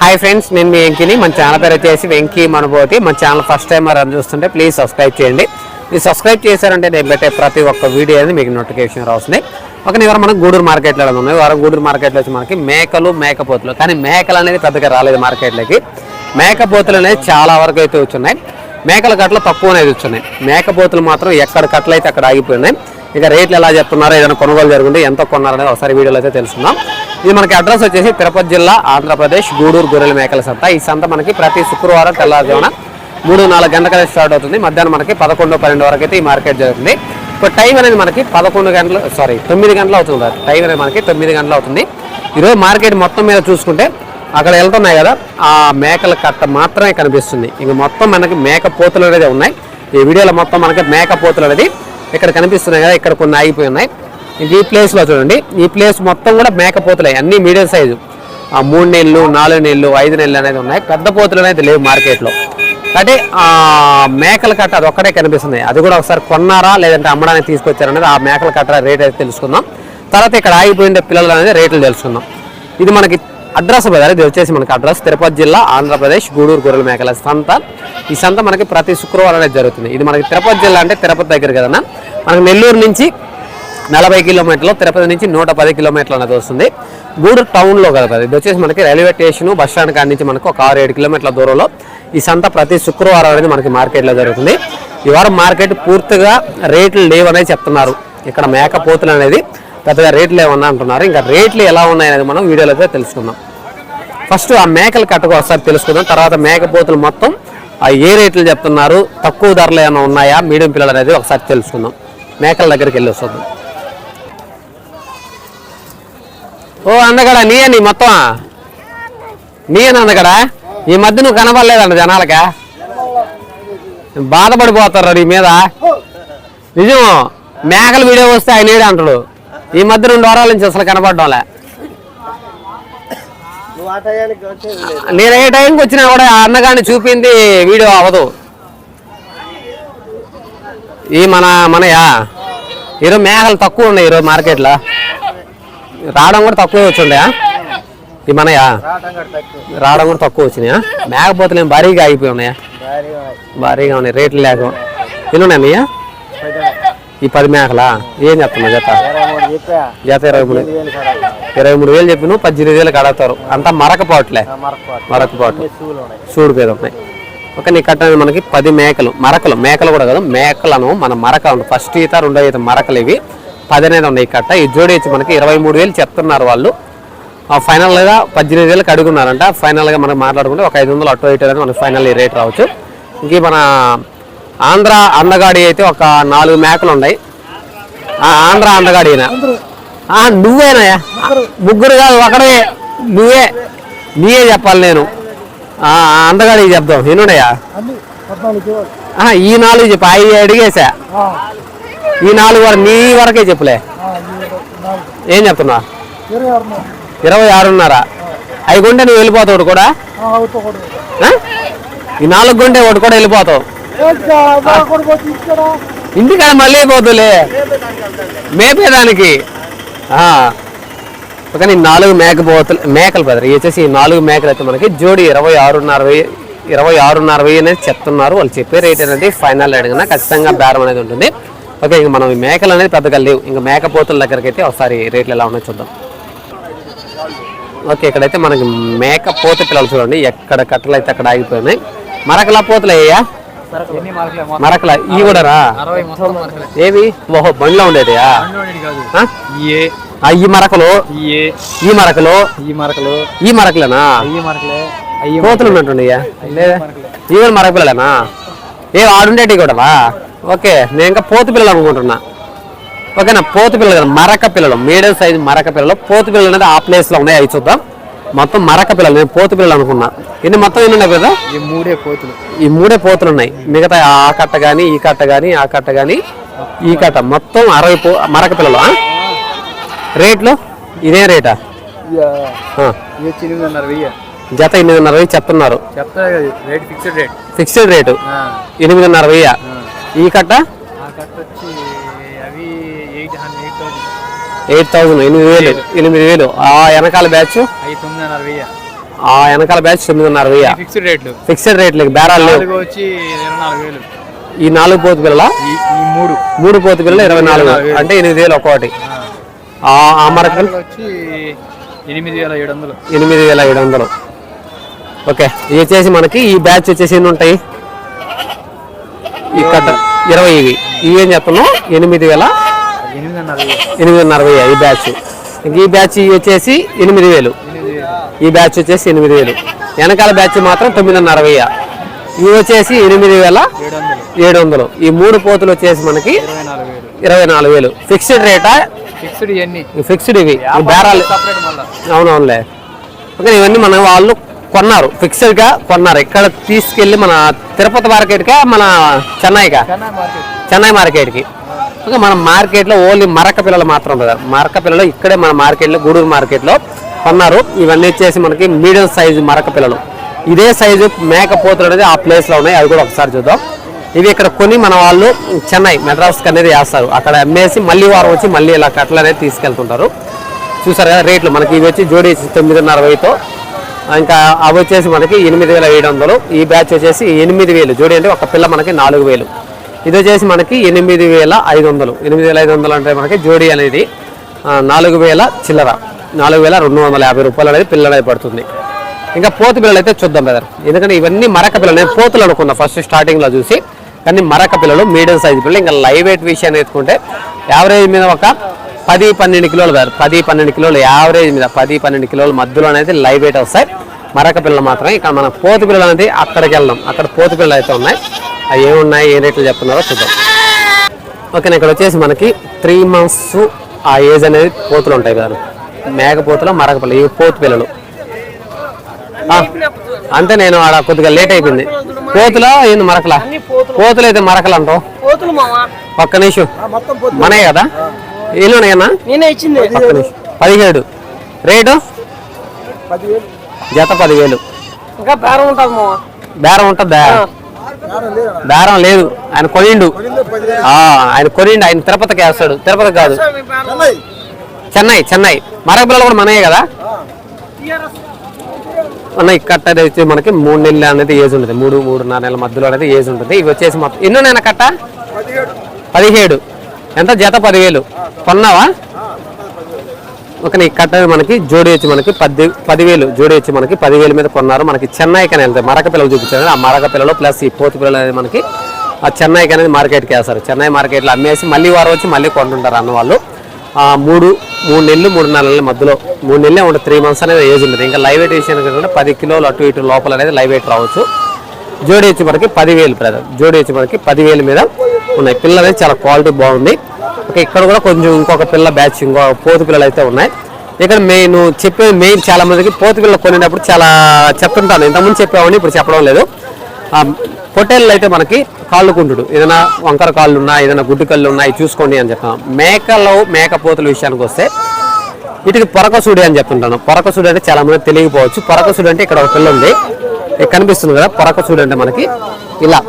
Hi friends నేను మీ వెంకీని. మన channel పేరు వచ్చేసి వెంకీ మనబోతి మన ఛానల్ ఫస్ట్ టైం అని చూస్తుంటే ప్లీజ్ సబ్స్క్రైబ్ చేయండి. మీరు సబ్స్క్రైబ్ చేశారంటే నేను పెట్టే ప్రతి ఒక్క వీడియో అనేది మీకు నోటిఫికేషన్ రాస్తుంది ఒక నివరం మనం గూడూరు మార్కెట్లో ఉన్నాయి వారం గూడూరు మార్కెట్లో వచ్చి మనకి మేకలు మేకపోతులు కానీ మేకలు అనేది పెద్దగా రాలేదు మార్కెట్లోకి. మేకపోతులు అనేది చాలా వరకు అయితే వచ్చున్నాయి. మేకల కట్టలు తక్కువ అనేది వచ్చున్నాయి మేకపోతులు మాత్రం ఎక్కడ కట్టలు అయితే అక్కడ ఆగిపోయినాయి. ఇక రేట్లు ఎలా చెప్తున్నారో ఏదైనా కొనుగోలు జరుగుతుంది ఎంత కొన్నారనేది ఒకసారి వీడియోలో అయితే తెలుసుకుందాం. ఇది మనకి అడ్రస్ వచ్చేసి తిరుపతి జిల్లా ఆంధ్రప్రదేశ్ గూడూరు గొర్రెల మేకల సంత. ఈ సంత మనకి ప్రతి శుక్రవారం తెల్లారుజామున మూడు నాలుగు గంటలకి స్టార్ట్ అవుతుంది. మధ్యాహ్నం మనకి పదకొండు పన్నెండు వరకు అయితే ఈ మార్కెట్ జరుగుతుంది. ఇప్పుడు టైం అనేది మనకి పదకొండు గంటలు సారీ తొమ్మిది గంటలు అవుతుంది టైం అనేది మనకి తొమ్మిది గంటలు అవుతుంది. ఈరోజు మార్కెట్ మొత్తం మీద చూసుకుంటే అక్కడ వెళ్తున్నాయి కదా ఆ మేకల కట్ట మాత్రమే కనిపిస్తుంది. ఇంక మొత్తం మనకి మేక పోతులు అనేది ఉన్నాయి. ఈ వీడియోలో మొత్తం మనకి మేక పోతులు అనేది ఇక్కడ కనిపిస్తున్నాయి కదా ఇక్కడ కొన్ని ఆగిపోయి ఉన్నాయి. ఈ ప్లేస్లో చూడండి. ఈ ప్లేస్ మొత్తం కూడా మేక పోతులే అన్ని మీడియం సైజు ఆ మూడు నెలలు నాలుగు నెలలు ఐదు నెలలు అనేది ఉన్నాయి. పెద్ద పోతులు అనేది లేవు మార్కెట్లో అంటే ఆ మేకల కట్ట అది ఒక్కటే కనిపిస్తుంది. అది కూడా ఒకసారి కొన్నారా లేదంటే అమ్మడానికి తీసుకొచ్చారనేది ఆ మేకల కట్ట రేట్ అయితే తెలుసుకుందాం. తర్వాత ఇక్కడ ఆగిపోయిన పిల్లలు అనేది రేట్లు తెలుసుకుందాం. ఇది మనకి అడ్రస్ బ్రదర్ ఇది వచ్చేసి మనకి అడ్రస్ తిరుపతి జిల్లా ఆంధ్రప్రదేశ్ గూడూరు గొర్రెల మేకల సంత. ఈ సంత మనకి ప్రతి శుక్రవారం అనేది జరుగుతుంది. ఇది మనకి తిరుపతి జిల్లా అంటే తిరుపతి దగ్గర కదన్నా? మనకి నెల్లూరు నుంచి నలభై కిలోమీటర్లు తిరుపతి నుంచి నూట పది కిలోమీటర్లు అనేది వస్తుంది. గూడూరు టౌన్లో కదా ఇది వచ్చేసి మనకి రైల్వే స్టేషన్ బస్ స్టాండ్ కాడి నుంచి మనకు ఒక ఆరు ఏడు కిలోమీటర్ల దూరంలో ఈ సంత ప్రతి శుక్రవారం అనేది మనకి మార్కెట్లో జరుగుతుంది. ఈ వారం మార్కెట్ పూర్తిగా రేట్లు లేవనే చెప్తున్నారు. ఇక్కడ మేక పోతులు అనేది పెద్దగా రేట్లు ఏమన్నా అంటున్నారు. ఇంకా రేట్లు ఎలా ఉన్నాయనేది మనం వీడియోలో తెలుసుకుందాం. ఫస్ట్ ఆ మేకలు కట్టకు ఒకసారి తెలుసుకుందాం. తర్వాత మేకపోతులు మొత్తం ఏ రేట్లు చెప్తున్నారు తక్కువ ధరలు ఏమైనా ఉన్నాయా మీడియం పిల్లలు అనేది ఒకసారి తెలుసుకుందాం. మేకల దగ్గరికి వెళ్ళి వస్తుంది. ఓ అందగడ నీయే నీ మొత్తం నీయని అందగడ ఈ మధ్య నువ్వు కనబడలేదంట జనాలకా. బాధపడిపోతారు నీ మీద. నిజం మేకల వీడియో వస్తే ఆయన ఏడు అంటాడు. ఈ మధ్య రెండు వారాల నుంచి అసలు కనపడడంలే నువ్వు ఆ టయానికి వచ్చేది లేదు నేను ఏ టైంకి వచ్చినా కూడా ఆ అన్నగాన్ని చూపింది వీడియో అవ్వదు. ఈ మన మనయా? ఈరోజు మేఘాలు తక్కువ ఉన్నాయి ఈరోజు మార్కెట్లో. రావడం కూడా తక్కువ వచ్చిండే ఈ మనయా? రావడం కూడా తక్కువ. వచ్చినాయా? మేకపోతలు ఏం భారీగా అయిపోయి ఉన్నాయా? భారీగా ఉన్నాయి రేట్లు లేక. ఎన్ని ఉన్నాయా పదిహేను. ఈ పది మేకలా ఏం చెప్తున్నా జత? జత ఇరవై మూడు. ఇరవై మూడు వేలు చెప్పి నువ్వు పద్దెనిమిది వేలు కడతారు. అంతా మరకపోవట్లే ఉన్నాయి. చూడు పేద ఉన్నాయి. ఒక నీ కట్టని మనకి పది మేకలు. మరకలు మేకలు కూడా కదా మేకలను మన మరక ఉంది ఫస్ట్ ఈత రెండో ఈత మరకలు ఇవి. పది అనేది ఉన్నాయి ఈ కట్ట. ఈ జోడి వచ్చి మనకి ఇరవై మూడు వేలు చెప్తున్నారు వాళ్ళు. ఆ ఫైనల్గా పద్దెనిమిది వేలకు అడుగున్నారంట ఫైనల్గా మనం మాట్లాడుకుంటే ఒక ఐదు వందలు అటు ఇటు అనేది మనకి ఫైనల్ ఈ రేట్ రావచ్చు. ఇంక మన ఆంధ్ర అందగాడి అయితే ఒక నాలుగు మేకలు ఉన్నాయి. ఆ, ఆంధ్ర అందగాడిన నువ్వేనాయా ముగ్గురు కాదు ఒకడే. నువ్వే. నీయే చెప్పాలి నేను. అందగాడికి చెప్దాం. ఎన్నున్నాయా ఈ నాలుగు చెప్పు. అవి అడిగేసా? ఈ నాలుగు వరకు నీ వరకే చెప్పులే. ఏం చెప్తున్నా ఇరవై ఆరున్నర. అవి కొంటే నువ్వు వెళ్ళిపోతావు కూడా? ఈ నాలుగు కొంటే ఒకటి కూడా వెళ్ళిపోతావు. ఇంటికాడ మళ్ళీ పోతులే. మేపేదానికి. కానీ ఒక నీ నాలుగు మేకపోతులు మేకలు బ్రదర్ వచ్చేసి ఈ నాలుగు మేకలు అయితే మనకి జోడి ఇరవై ఆరున్నర వెయ్యి ఇరవై ఆరున్నర వెయ్యి అనేది చెప్తున్నారు. వాళ్ళు చెప్పే రేట్ అనేది ఫైనల్ అడిగినా ఖచ్చితంగా బేరం అనేది ఉంటుంది. ఓకే ఇంక మనం ఈ మేకలు అనేది పెద్దగా లేవు. ఇంకా మేకపోతుల దగ్గరికి అయితే ఒకసారి రేట్లు ఎలా ఉన్నాయో చూద్దాం. ఓకే ఇక్కడైతే మనకి మేక పోత పిల్లలు చూడండి. ఎక్కడ కట్టలు అయితే అక్కడ ఆగిపోయినాయి. మరకలా పోతలు అయ్యా? మార్కులే మరకల? ఈ కూడా రా అరవై మొత్తం మార్కులే. ఏవి? ఓహో బండిలో ఆ, ఈ మరకలు? ఈ మరకలు? ఈ మరకలు. ఈ మరకలేనా? అయ్యి మరకలే. అయ్యి కోతులు ఉన్నట్టున్నాయా? ఈ మరక పిల్లలేనా ఏ ఆడుండేటి కూడా ఓకే నేను ఇంకా పోతు పిల్లలు అనుకుంటున్నా. ఓకేనా? పోతు పిల్లలు కదా మరక పిల్లలు. మీడియం సైజు మరక పిల్లలు. పోతు పిల్లలు అనేది ఆ ప్లేస్లో ఉన్నాయి? అవి చూద్దాం. మొత్తం మరక పిల్లలు నేను పోతు పిల్లలు అనుకున్నా. ఇన్ని మొత్తం ఎన్ని ఉన్నాయి కదా ఈ మూడే కోతులు ఈ మూడే పోతులు ఉన్నాయి. మిగతా ఆ కట్ట కానీ ఈ కట్ట కానీ ఆ కట్ట కానీ ఈ కట్ట. మొత్తం అరవై పో మరక పిల్లలు? రేట్లు? ఇదే రేటా? జత ఎనిమిదిన్నర వెయ్యి చెప్తున్నారు. చెప్తా కదా rate fixed rate. Fixed rate? ఎనిమిదిన్నర వెయ్యి? ఈ కట్ట ఆ కట్ట వచ్చి అవి eight hundred eight thousand eight thousand ఎనిమిది వేలు. ఎనిమిది వేలు. ఆ వెనకాల బ్యాచ్? ఆ వెనకాల బ్యాచ్ తొమ్మిదిన్నర వెయ్యి. ఫిక్స్డ్ రేట్లు. ఫిక్స్డ్ రేట్లకి బేరాలు లేవు. ఈ నాలుగు పోతు పిల్లల? మూడు. మూడు పోతు పిల్లలు ఇరవై నాలుగు అంటే ఎనిమిది వేలు ఒక్కొక్కటి ఆ. ఆ మరక నాలుగు వచ్చి ఎనిమిది వేల ఏడు వందలు. ఎనిమిది వేల ఏడు వందలు. ఓకే. ఇది వచ్చేసి మనకి ఈ బ్యాచ్ వచ్చేసి ఎన్ని ఉంటాయి? కట్ట ఇరవై ఇవి. ఇవి ఏం చెప్తున్నాం ఎనిమిది వేల ఎనిమిదిన్నర వెయ్యి ఈ బ్యాచ్. ఇంక ఈ బ్యాచ్ వచ్చేసి ఎనిమిది వేలు. ఈ బ్యాచ్ వచ్చేసి ఎనిమిది వేలు. వెనకాల బ్యాచ్ మాత్రం తొమ్మిదిన్నర వెయ్యి ఇవి వచ్చేసి ఎనిమిది వేల ఏడు వందలు. ఈ మూడు పోతులు వచ్చేసి మనకి ఇరవై నాలుగు వేలు. ఫిక్స్డ్ రేటా ఫిక్స్డ్ ఇవన్నీ. ఫిక్స్డ్ ఇవి. బేరాలు. అవునవునులే. ఓకే ఇవన్నీ మన వాళ్ళు కొన్నారు. ఫిక్స్డ్గా కొన్నారు. ఇక్కడ తీసుకెళ్ళి మన తిరుపతి మార్కెట్గా మన చెన్నైగా చెన్నై మార్కెట్. చెన్నై మార్కెట్కి. ఓకే మన మార్కెట్లో ఓన్లీ మరక పిల్లలు మాత్రం కదా మరక పిల్లలు ఇక్కడే మన మార్కెట్లో గూడూరు మార్కెట్లో కొన్నారు. ఇవన్నీ వచ్చేసి మనకి మీడియం సైజు మరక పిల్లలు. ఇదే సైజు మేకపోతులు అనేది ఆ ప్లేస్లో ఉన్నాయి. అవి కూడా ఒకసారి చూద్దాం. ఇవి ఇక్కడ కొని మన వాళ్ళు చెన్నై మెడ్రాస్కి అనేది వేస్తారు. అక్కడ అమ్మేసి మళ్ళీ వారం వచ్చి మళ్ళీ ఇలా కట్టలు అనేది తీసుకెళ్తుంటారు. చూసారు కదా రేట్లు. మనకి ఇవి వచ్చి జోడీ తొమ్మిదిన్నర వెయ్యితో ఇంకా అవి వచ్చేసి మనకి ఎనిమిది వేల ఏడు వందలు. ఈ బ్యాచ్ వచ్చేసి ఎనిమిది వేలు. జోడి అంటే ఒక పిల్ల మనకి నాలుగు వేలు. ఇది వచ్చేసి మనకి ఎనిమిది వేల ఐదు వందలు. ఎనిమిది వేల ఐదు వందలు అంటే మనకి జోడీ అనేది నాలుగు వేల చిల్లర. నాలుగు వేల రెండు వందల యాభై రూపాయలు అనేది పిల్లలు పడుతుంది. ఇంకా పోతు పిల్లలు అయితే చూద్దాం బ్రదర్ ఎందుకంటే ఇవన్నీ మరక పిల్లలు. నేను పోతులు అనుకున్నా ఫస్ట్ స్టార్టింగ్లో చూసి. కానీ మరక పిల్లలు మీడియం సైజు పిల్లలు ఇంకా లైవ్ వెయిట్ విషయాన్ని ఎత్తుకుంటే యావరేజ్ మీద ఒక పది పన్నెండు కిలోలు బ్రదర్ పది పన్నెండు కిలోలు యావరేజ్ మీద పది పన్నెండు కిలోల మధ్యలో అనేది లైవ్ వెయిట్ వస్తాయి. మరక పిల్లలు మాత్రమే. ఇక్కడ మన పోతు పిల్లలు అనేది అక్కడికి వెళ్దాం. అక్కడ పోతు పిల్లలు అయితే ఉన్నాయి. అవి ఏమున్నాయి ఏ రేట్లు చెప్తున్నారో చూద్దాం. ఓకే ఇక్కడ వచ్చేసి మనకి త్రీ మంత్స్ ఆ ఏజ్ అనేది పోతులు ఉంటాయి కదా. మేకపోతులు మరక పిల్లలు ఇవి పోతు పిల్లలు. ఆ, అంతే నేను ఆడ కొద్దిగా లేట్ అయిపోయింది. పోతులా ఏంది మరకలా? పోతులు. అయితే మరకలు అంటావు? ఒక్క నిమిషం. మనే కదా? ఏలున్నాయన్నా నేనే ఇచ్చింది. ఒక్క నిమిషం. పదిహేడు. రేటు? జత పదివేలు. ఇంకా బేరం ఉంటుంది మావా? బేరం ఉంటుందా? బేరం లేదు ఆయన కొనిండు. ఆయన కొనిండు. ఆయన తిరుపతికి వేస్తాడు. తిరుపతి కాదు. చెన్నై. చెన్నై మరక పిల్లలు కూడా మనయే కదా? ఈ కట్ట అనేది మనకి మూడు నెలలు అనేది ఏజ్ ఉంటుంది. మూడు మూడున్నర నెలల మధ్యలో అనేది ఏజ్ ఉంటుంది. ఇవి వచ్చేసి మొత్తం ఎన్నోనైనా కట్ట? పదిహేడు. ఎంత? జత పదివేలు. కొన్నావా? ఒక ఈ కట్ట మనకి జోడి వచ్చి మనకి పది పదివేలు జోడి వచ్చి మనకి పదివేలు మీద కొన్నారు. మనకి చెన్నైకి అని వెళ్తాయి మరక పిల్లలు చూపించారు. ఆ మరక పిల్లలు ప్లస్ ఈ పోతు పిల్లలు అనేది మనకి ఆ చెన్నైకి అనేది మార్కెట్కి వేస్తారు. చెన్నై మార్కెట్లో అమ్మేసి మళ్ళీ వారు వచ్చి మళ్ళీ కొంటుంటారు అన్న వాళ్ళు. ఆ మూడు మూడు నెలలు మూడున్నర నెలల మధ్యలో మూడు నెలలే ఉంటుంది త్రీ మంత్స్ అనేది ఏజ్ ఉంటుంది ఇంకా లైవ్ వెయిట్ విషయానికి పది కిలోలు అటు ఇటు లోపల అనేది లైవ్ వెయిట్ రావచ్చు. జోడి వచ్చి మనకి పదివేలు బ్రదర్ జోడి వచ్చి మనకి పదివేలు మీద ఉన్నాయి. పిల్లలు అనేది చాలా క్వాలిటీ బాగుంది. ఓకే ఇక్కడ కూడా కొంచెం ఇంకొక పిల్ల బ్యాచ్ ఇంకో పోతు పిల్లలు అయితే ఉన్నాయి. ఇక్కడ మెయిన్ చెప్పే మెయిన్ చాలా మందికి పోతు పిల్లలు కొనేటప్పుడు చాలా చెప్తుంటాను. ఇంతకుముందు చెప్పామని ఇప్పుడు చెప్పడం లేదు. పొట్టేళ్ళు అయితే మనకి కాళ్ళు కుంటుడు. ఏదైనా వంకర కాళ్ళు ఉన్నా ఏదైనా గుడ్డు కళ్ళు ఉన్నాయి చూసుకోండి అని చెప్పాను మేకలు మేక పోతుల విషయానికి వస్తే వీటికి పొరకసుడి అని చెప్తుంటాను. పొరకసూడి అంటే చాలా మంది తెలియకపోవచ్చు. పొరకసూడి అంటే ఇక్కడ ఒక పిల్ల ఉంది. ఇక్కడ కనిపిస్తుంది కదా పొరకసూడి అంటే మనకి ఇలా.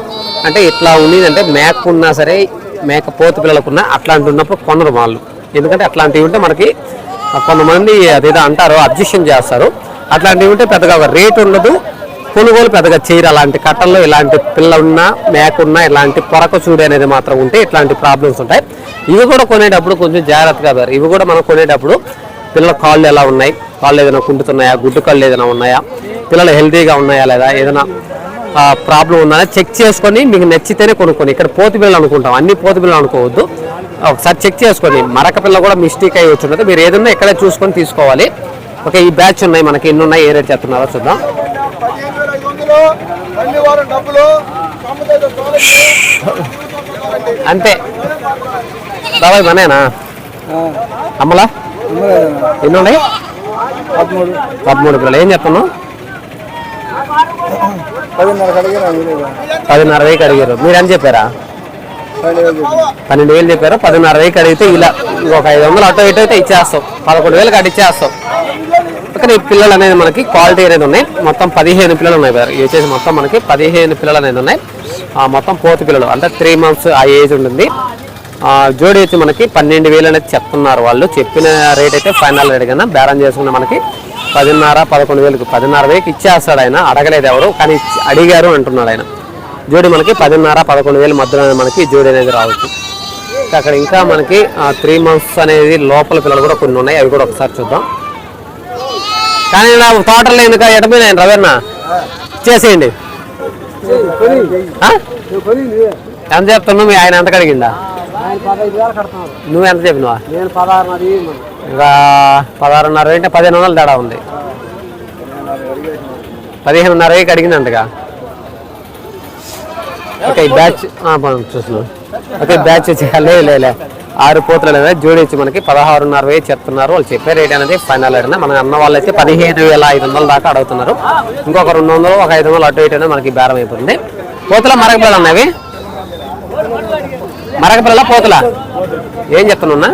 అంటే ఇట్లా ఉంది అంటే మేక ఉన్నా సరే మేక పోతు పిల్లలకున్నా అట్లాంటి ఉన్నప్పుడు కొనరు వాళ్ళు. ఎందుకంటే అట్లాంటివి ఉంటే మనకి కొంతమంది అదేదో అంటారు అబ్జెక్షన్ చేస్తారు. అట్లాంటివి ఉంటే పెద్దగా రేట్ ఉండదు. కొనుగోలు పెద్దగా చేయరు అలాంటి కట్టల్లో ఇలాంటి పిల్ల ఉన్నా మేక ఉన్నా ఇలాంటి పొరక చూడు అనేది మాత్రం ఉంటే ఇట్లాంటి ప్రాబ్లమ్స్ ఉంటాయి. ఇవి కూడా కొనేటప్పుడు కొంచెం జాగ్రత్తగా సార్ ఇవి కూడా మనం కొనేటప్పుడు పిల్లల కాళ్ళు ఎలా ఉన్నాయి? కాళ్ళు ఏదైనా కుంటుతున్నాయా? గుడ్డు కాళ్ళు ఏదైనా ఉన్నాయా? పిల్లలు హెల్తీగా ఉన్నాయా లేదా? ఏదైనా ప్రాబ్లం ఉందా చెక్ చేసుకొని మీకు నచ్చితేనే కొనుక్కొని ఇక్కడ పోతు పిల్లలు అనుకుంటాం. అన్ని పోతు పిల్లలు అనుకోవద్దు. ఒకసారి చెక్ చేసుకొని. మరక పిల్ల కూడా మిస్టేక్ అయ్యి వచ్చినది మీరు ఏదన్నా ఇక్కడే చూసుకొని తీసుకోవాలి. ఓకే ఈ బ్యాచ్ ఉన్నాయి మనకి. ఎన్ని ఉన్నాయి ఏ రేట్ చెప్తున్నారో చూద్దాం. అంతే. బాబాయ్ మనేనా? అమ్మలా ఎన్ని ఉన్నాయి పదమూడు. పదమూడు పిల్లలు. ఏం చెప్తున్నావు పదిన్నర వేకి అడిగారు. మీరు అని చెప్పారా. పన్నెండు వేలు చెప్పారు. పదిన్నర వేకి అడిగితే ఇలా ఇంకొక ఐదు వందలు అటు ఇటు అయితే ఇచ్చేస్తాం. పదకొండు వేలకు అటు ఇచ్చేస్తాం. ఇక్కడ ఈ పిల్లలు అనేది మనకి క్వాలిటీ అనేది ఉన్నాయి. మొత్తం పదిహేను పిల్లలు ఉన్నాయి. ఇవి వచ్చేసి మొత్తం మనకి పదిహేను పిల్లలు అనేది ఉన్నాయి. ఆ, మొత్తం పోతు పిల్లలు. అంటే త్రీ మంత్స్ ఆ ఏజ్ ఉంటుంది. ఆ, జోడి వచ్చి మనకి పన్నెండు వేలు అనేది చెప్తున్నారు వాళ్ళు. చెప్పిన రేట్ అయితే ఫైనల్ రేట్ కన్నా బేరం చేసుకున్న మనకి పదిన్నర పదకొండు వేలకు పదిన్నర వేలకు ఇచ్చేస్తాడు ఆయన. అడగలేదు ఎవరు కానీ అడిగారు అంటున్నాడు ఆయన. జోడి మనకి పదిన్నర పదకొండు వేల మధ్యలో మనకి జోడి అనేది రావచ్చు. అక్కడ ఇంకా మనకి త్రీ మంత్స్ అనేది లోపల పిల్లలు కూడా కొన్ని ఉన్నాయి అవి కూడా ఒకసారి చూద్దాం. కానీ నా తోటలో ఎందుకు రవేనా రవీణ? చేసేయండి. ఎంత చెప్తున్నావు? మీ ఆయన ఎంత కడిగిందా నువ్వు ఎంత చెప్పినావా? నేను ఇంకా పదహారున్నర అంటే పదిహేను వందలు తేడా ఉంది. పదిహేనున్నర వేకి అడిగిందంటగా. ఓకే బ్యాచ్ చూస్తున్నాం. ఓకే బ్యాచ్ చేయాలి లేలే ఆరు పోతులు అనేది జోడించి మనకి పదహారున్నర వేలు చెప్తున్నారు. వాళ్ళు చెప్పే రేట్ అనేది ఫైనల్ రేట్ మన అన్న వాళ్ళు అయితే పదిహేను వేల ఐదు వందల దాకా అడుగుతున్నారు. ఇంకొక రెండు వందలు ఒక ఐదు వందలు అటు ఇటు మనకి బేరం అయిపోతుంది. పోతుల మరగపిల్లలు ఉన్నవి మరగపిల్లల పోతుల? ఏం చెప్తున్నా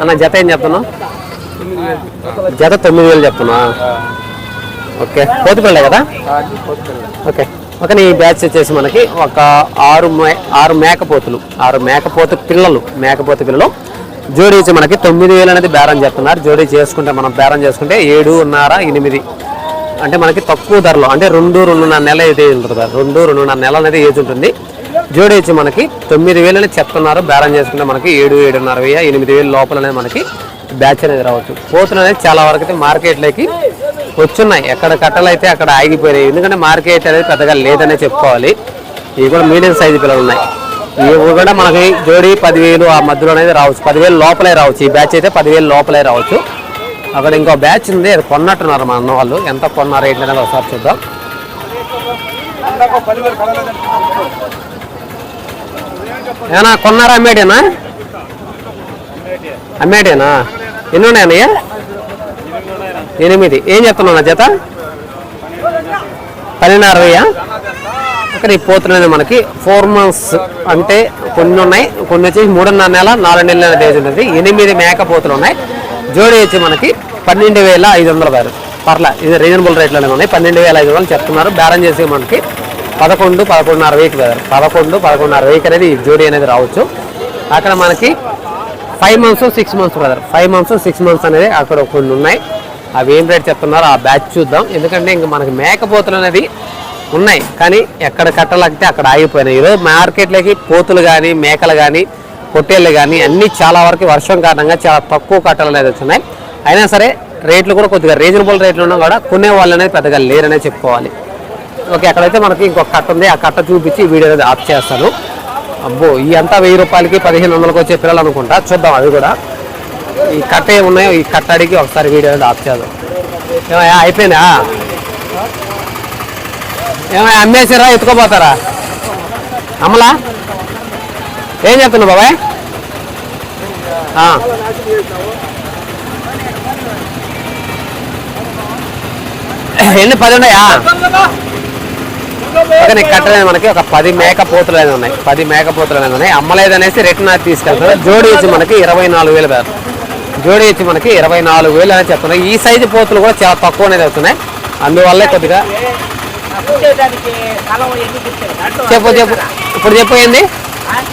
అన్న జత ఏం చెప్తున్నావు? జత తొమ్మిది వేలు చెప్తున్నా ఓకే. పోతుపిల్ల కదా? ఓకే. ఓకే నీ బ్యాచ్ వచ్చేసి మనకి ఒక ఆరు మే ఆరు మేకపోతులు. ఆరు మేకపోతు పిల్లలు. మేకపోతు పిల్లలు. జోడీ వచ్చి మనకి తొమ్మిది వేలు అనేది బేరం చెప్తున్నారు జోడీ చేసుకుంటే మనం బేరం చేసుకుంటే ఏడున్నర ఎనిమిది. అంటే మనకి తక్కువ ధరలో అంటే రెండు రెండున్నర నెల అయితే ఉంటుంది కదా? రెండు రెండున్నర నెల అనేది ఏజ్ ఉంటుంది. జోడీ వచ్చి మనకి తొమ్మిది వేలు అనేది చెప్తున్నారు. బేరం చేసుకుంటే మనకి ఏడు ఏడున్నర వెయ్యి ఎనిమిది వేలు లోపల మనకి బ్యాచ్ అనేది రావచ్చు. పోతులు అనేది చాలా వరకు అయితే మార్కెట్లోకి వచ్చున్నాయి. ఎక్కడ కట్టలు అయితే అక్కడ ఆగిపోయినాయి. ఎందుకంటే మార్కెట్ అనేది పెద్దగా లేదనే చెప్పుకోవాలి. ఇవి కూడా మీడియం సైజు పిల్లలు ఉన్నాయి. ఇవి కూడా మనకి జోడీ పదివేలు ఆ మధ్యలో అనేది రావచ్చు. పదివేలు లోపలే రావచ్చు. ఈ బ్యాచ్ అయితే పదివేలు లోపలే రావచ్చు. అక్కడ ఇంకో బ్యాచ్ ఉంది. అది కొన్నట్టున్నారు మా అన్న వాళ్ళు. ఎంత కొన్నారు ఏంటి ఒకసారి చూద్దాం. ఏనా కొన్నారా అమ్మేడేనా అమ్మేడేనా ఎన్ని ఉన్నాయన్నయ్య ఎనిమిది. ఏం చెప్తున్నా జత పన్నెండు అరవయ్యా ఇక్కడ ఈ పోతున్నది మనకి ఫోర్ మంత్స్ అంటే కొన్ని ఉన్నాయి కొన్ని వచ్చేసి మూడున్నర నెల నాలుగు నెలల డేజ్ ఉంటుంది ఎనిమిది మేక పోతులు ఉన్నాయి. జోడి వచ్చి మనకి పన్నెండు వేల ఐదు వందల బారు. పర్లా ఇది రీజనబుల్ రేట్లోనే ఉన్నాయి. పన్నెండు వేల ఐదు వందలు చెప్తున్నారు. బేరం చేసి మనకి పదకొండు పదకొండున్నర వెయిట్ కదా పదకొండు పదకొండున్నర వెయిట్ అనేది జోడీ అనేది రావచ్చు. అక్కడ మనకి five months six months brother five months six months అనేది అక్కడ కొన్ని ఉన్నాయి. అవి ఏం రేట్ చెప్తున్నారో? ఆ బ్యాచ్ చూద్దాం. ఎందుకంటే ఇంక మనకి మేకపోతులు అనేది ఉన్నాయి. కానీ ఎక్కడ కట్టలేకపోతే అక్కడ ఆగిపోయినాయి. ఈరోజు మార్కెట్లోకి పోతులు కానీ మేకలు కానీ పొట్టేళ్ళు కానీ అన్నీ చాలా వరకు వర్షం కారణంగా చాలా తక్కువ కట్టలు అనేది వచ్చినాయి. అయినా సరే రేట్లు కూడా కొద్దిగా రీజనబుల్ రేట్లు ఉన్నా కూడా కొనే వాళ్ళు అనేది పెద్దగా లేరనే చెప్పుకోవాలి. ఓకే అక్కడైతే మనకి ఇంకొక కట్ట ఉంది. ఆ కట్ట చూపించి వీడియో అనేది ఆఫ్ చేస్తాను. అబ్బో ఈ అంతా వెయ్యి రూపాయలకి పదిహేను వందలకు వచ్చే పిల్లలు అనుకుంటా. చూద్దాం అది కూడా. ఈ కట్ట ఏమున్నాయో ఈ కట్ట అడిగి ఒకసారి వీడియో అనేది ఆఫ్ చేద్దాం. ఏమయ్యా అయిపోయినా ఏమయ్యా అమ్మేసారా ఎత్తుకోపోతారా అమ్మలా? ఏం చెప్తున్నావు బాబాయ్? ఎన్ని పది ఉన్నాయా? ఓకే నీకు కట్టలేదు మనకి ఒక పది మేక పోతులు అనేది ఉన్నాయి. పది మేక పోతులు అనేది ఉన్నాయి. అమ్మలేదు అనేసి రిటర్న్ అది తీసుకెళ్తారు జోడి ఇచ్చి మనకి ఇరవై నాలుగు వేలు వేరు జోడి ఇచ్చి మనకి ఇరవై నాలుగు వేలు అనేది చెప్తున్నాయి ఈ సైజు పోతులు కూడా చాలా తక్కువ అనేది అవుతున్నాయి. అందువల్లే కొద్దిగా చెప్పు చెప్పు. ఇప్పుడు చెప్పు ఏంది?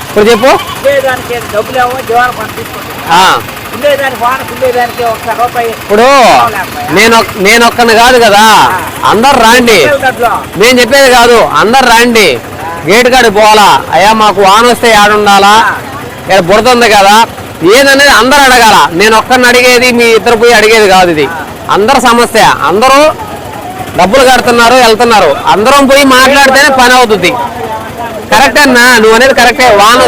ఇప్పుడు చెప్పు. ఇప్పుడు నేను నేను ఒక్కని కాదు కదా. అందరు రాండి. నేను చెప్పేది కాదు. అందరు రండి. గేట్ కాడికి పోవాలా? అయ్యా మాకు వాన వస్తే ఏడుండాలా ఇక్కడ బురద ఉంది కదా. ఏదనేది అందరు అడగాల? నేను ఒక్కరిని అడిగేది మీ ఇద్దరు పోయి అడిగేది కాదు ఇది. అందరు సమస్య. అందరూ డబ్బులు కడుతున్నారు వెళ్తున్నారు. అందరం పోయి మాట్లాడితేనే పని అవుతుంది. కరెక్ట్ అన్నా నువ్వు అనేది కరెక్టే. వాన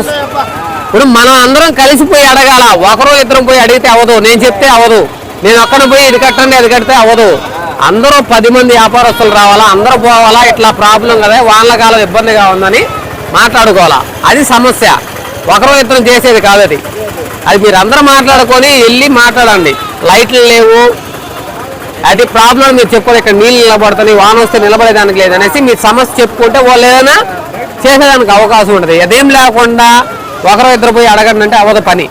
ఇప్పుడు మనం అందరం కలిసిపోయి అడగాల. ఒకరు ఇద్దరం పోయి అడిగితే అవ్వదు. నేను చెప్తే అవ్వదు. నేను ఒక్కన పోయి ఇది కట్టండి అది కడితే అవ్వదు. అందరూ పది మంది వ్యాపారస్తులు రావాలా? అందరూ పోవాలా? ఇట్లా ప్రాబ్లం కదా? వానల కాలం ఇబ్బందిగా ఉందని మాట్లాడుకోవాలా? అది సమస్య. ఒకరు ఇద్దరం చేసేది కాదు అది. అది మీరు అందరూ మాట్లాడుకొని వెళ్ళి మాట్లాడండి. లైట్లు లేవు. అది ప్రాబ్లం మీరు చెప్పుకోండి ఇక్కడ నీళ్ళు నిలబడుతుంది వాన వస్తే నిలబడేదానికి లేదనేసి మీరు సమస్య చెప్పుకుంటే వాళ్ళు ఏదైనా చేసేదానికి అవకాశం ఉంటుంది. అదేం లేకుండా ఒకరు ఇద్దరు పోయి అడగండి అంటే అవ్వదు పని.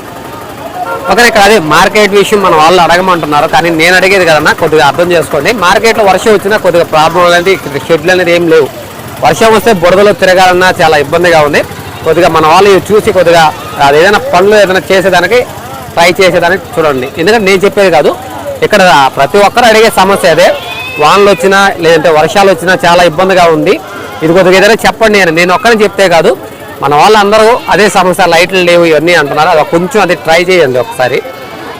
ఓకే ఇక్కడ అదే మార్కెట్ విషయం మన వాళ్ళు అడగమంటున్నారు కానీ నేను అడిగేది కదన్నా కొద్దిగా అర్థం చేసుకోండి. మార్కెట్లో వర్షం వచ్చినా కొద్దిగా ప్రాబ్లం అనేది షెడ్లు అనేది ఏం లేవు. వర్షం వస్తే బురదలో తిరగాలన్నా చాలా ఇబ్బందిగా ఉంది. కొద్దిగా మన వాళ్ళు చూసి కొద్దిగా అది ఏదైనా పనులు ఏదైనా చేసేదానికి ట్రై చేసేదానికి చూడండి. ఎందుకంటే నేను చెప్పేది కాదు ఇక్కడ ప్రతి ఒక్కరు అడిగే సమస్య అదే. వానలు వచ్చినా లేదంటే వర్షాలు వచ్చినా చాలా ఇబ్బందిగా ఉంది. ఇది కొద్దిగా ఏదైనా చెప్పండి నేను నేను ఒక్కరిని చెప్తే కాదు మన వాళ్ళందరూ అదే సమస్య లైట్లు లేవు ఇవన్నీ అంటున్నారు. అది కొంచెం అది ట్రై చేయండి ఒకసారి.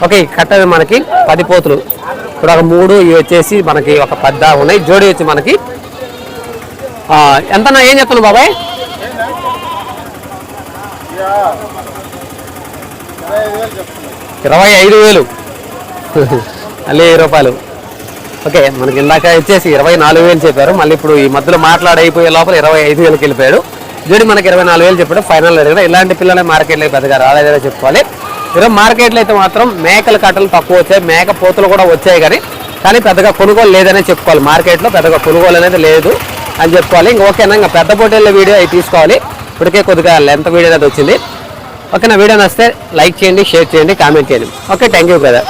ఓకే కట్టది మనకి పది పోతులు. ఇప్పుడు ఒక మూడు ఇవి వచ్చేసి మనకి ఒక పెద్ద ఉన్నాయి. జోడి వచ్చి మనకి ఎంతనా ఏం చెప్తున్నావు బాబాయ్? ఇరవై ఐదు వేలు. మళ్ళీ వెయ్యి రూపాయలు. ఓకే మనకి ఇందాక వచ్చేసి ఇరవై నాలుగు వేలు చెప్పారు. మళ్ళీ ఇప్పుడు ఈ మధ్యలో మాట్లాడైపోయే లోపల ఇరవై ఐదు వేలకి వెళ్ళిపోయాడు. జోడి మనకి ఇరవై నాలుగు వేలు చెప్పాడు. ఫైనల్ అడిగిన ఇలాంటి పిల్లలే మార్కెట్లో పెద్దగా రాలేదనే చెప్పుకోవాలి. ఈరోజు మార్కెట్లో అయితే మాత్రం మేకల కట్టలు తక్కువ వచ్చాయి. మేక పోతులు కూడా వచ్చాయి కానీ కానీ పెద్దగా కొనుగోలు లేదనే చెప్పుకోవాలి. మార్కెట్లో పెద్దగా కొనుగోలు అనేది లేదు అని చెప్పుకోవాలి. ఇంకా ఓకేనా? ఇంకా పెద్ద పోటీల వీడియో అవి తీసుకోవాలి. ఇప్పటికే కొద్దిగా లెంత్ వీడియో అనేది వచ్చింది. ఓకే నా వీడియో నచ్చితే లైక్ చేయండి షేర్ చేయండి కామెంట్ చేయండి. Okay thank you brother